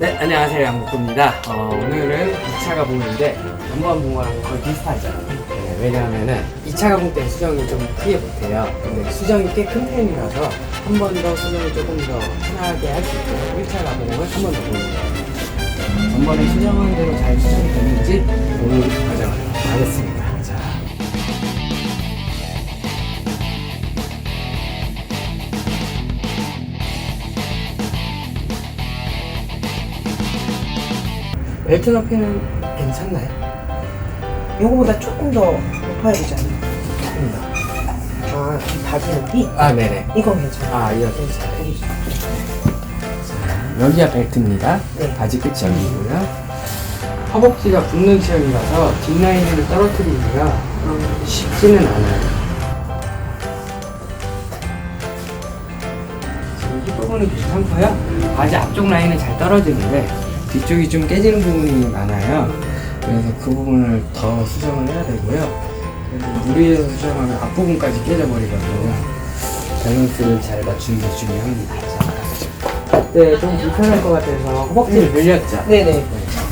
네, 안녕하세요. 양국구입니다. 어, 오늘은 2차 가공인데 전번 본 거랑 거의 비슷하죠. 네, 왜냐하면은 2차 가공 때 수정이 좀 크게 못해요. 근데 수정이 꽤 큰 편이라서 한 번 더 수정을 조금 더 편하게 할 수 있도록 1차 가공을 한 번 더 보는 거예요. 전번에 수정한 대로 잘 수정이 됐는지 오늘 벨트 높이는 괜찮나요? 요거보다 조금 더 높아야 되잖아요. 조금 더. 아, 이 바지 높이? 아, 네네. 이건 괜찮아요. 아, 이거 괜찮아요. 여기. 여기가 벨트입니다. 네. 바지 끝이 여기고요. 허벅지가 붙는 체형이라서 뒷라인을 떨어뜨리기가 쉽지는 않아요. 지금 이 부분은 괜찮고요. 바지 앞쪽 라인은 잘 떨어지는데 뒤쪽이 좀 깨지는 부분이 많아요. 그래서 그 부분을 더 수정을 해야 되고요. 무리해서 수정하면 앞부분까지 깨져버리거든요. 밸런스를 잘 맞추는 게 중요합니다. 자, 그때 좀 불편할 것 같아서 허벅지를 늘렸죠. 네네.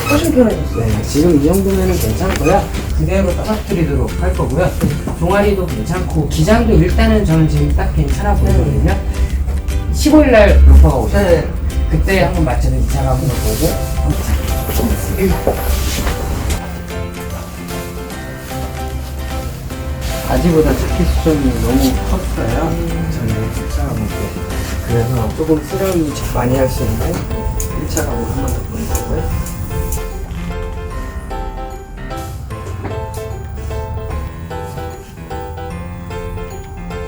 훨씬 편해졌어요. 네, 지금 이 정도면은 괜찮고요. 그대로 떨어뜨리도록 할 거고요. 종아리도 괜찮고 기장도 일단은 저는 지금 딱 괜찮아 보이거든요. 15일 날 로퍼가 오죠. 네. 그때 한번 맞춰서 2차 가보고 보고 한번. 바지보다 자켓 수정이 너무 컸어요. 전에 1차 가볼 때. 그래서 조금 수정이 많이 할 수 있는 1차 가볼 한번 더 보는 거고요.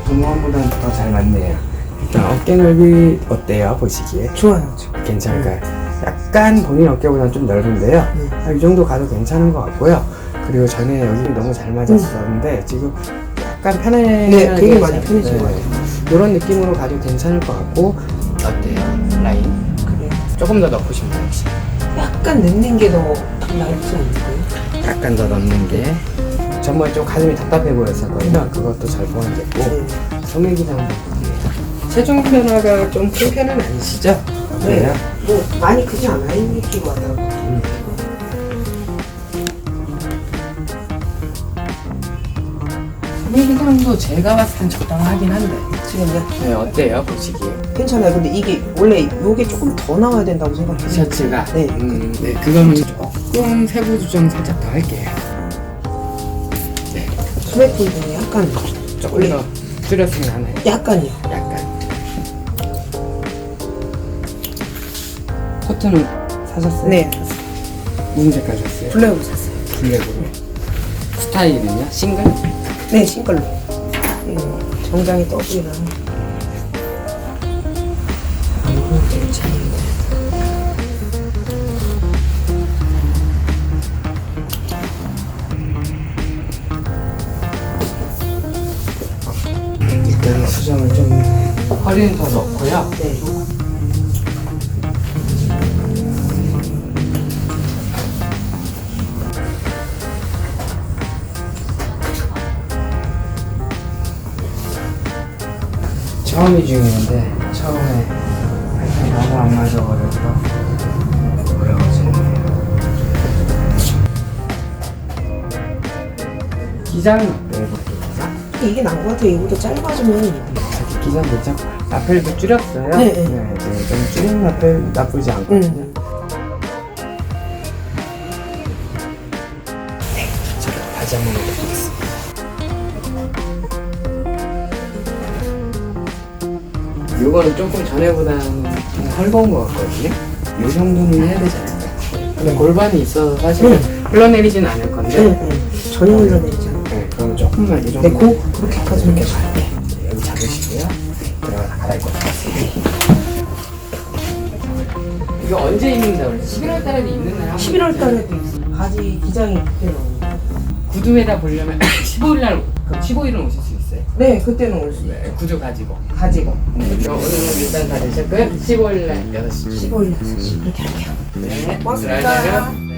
동호원보다는 더 잘 맞네요. 일단 어깨 넓이 어때요? 보시기에? 좋아요. 저. 괜찮을까요? 약간 본인 어깨보다는 좀 넓은데요. 네. 아, 이 정도 가도 괜찮은 것 같고요. 그리고 전에 여기 너무 잘 맞았었는데 지금 약간 편해. 네, 되게 많이 편해진 것 같아요. 이런 느낌으로 가도 괜찮을 것 같고 어때요? 라인 그래요. 조금 더 넣고 싶나요 혹시? 약간 넣는 게더 나을지 않을까요? 약간 더 넣는 게 전번에 좀 가슴이 답답해 보였었거든요. 그것도 잘 보완됐고 네. 볼게요. 체중 변화가 좀 큰 편은 아니시죠? 어때요? 뭐, 많이 크지 않아요. 이 끼고 하다가. 소매기장도 제가 봤을 땐 적당하긴 한데 지금요? 네, 어때요 보시기에? 괜찮아요. 근데 이게 원래 요게 조금 더 나와야 된다고 생각해요. 셔츠가 네. 음, 네 그거는 조금 세부 수정 살짝 더 할게요 소매 부분이 약간, 조금 더 줄였으면 하나요? 약간이요. 약간 코트는 사셨어요? 네. 무슨 색깔 샀어요? 블랙으로 샀어요. 블랙으로 스타일은요? 싱글? 네, 싱글로. 음, 정장이 괜찮은데. 일단 수정을 좀 허리는 더 넣고요 네. 처음이 중요한데 처음에 하여튼 너무 안 맞아버려서 어려워지네요 기장은 어때요? 기장? 이게 나은 것 같아요. 이거보다 짧아지면. 자기 기장 괜찮고 라펠도 줄였어요 네, 네. 이제 좀 줄인 라펠 나쁘지 않거든요 음. 자, 다시 한번 해보겠습니다 이거는 조금 전에보다는 좀 헐거운 것 같거든요 이 정도는 해야 되지 않을까 근데 골반이 있어서 사실 흘러내리진 않을 건데 네, 네. 전혀 흘러내리잖아요. 네, 그럼 조금만 이 정도 네, 고, 그렇게까지는 계속 할게요. 네, 여기 잡으시고요 들어가서 갈아입고 이거 언제 입는다고 그랬지? 11월 달에도 입는 날 11월 달에 도 있어요. 바지 기장이 그때 나오고. 구두에다 보려면 15일 날 그럼 15일은 오실 수 있어요? 네, 그때는 올 수 있어요. 네, 구두 가지고 가지고. 네, 그럼 오늘은 일단 다 되셨고요 15일 날 6시 15일 날 그렇게 할게요. 네, 고맙습니다. 들어가세요.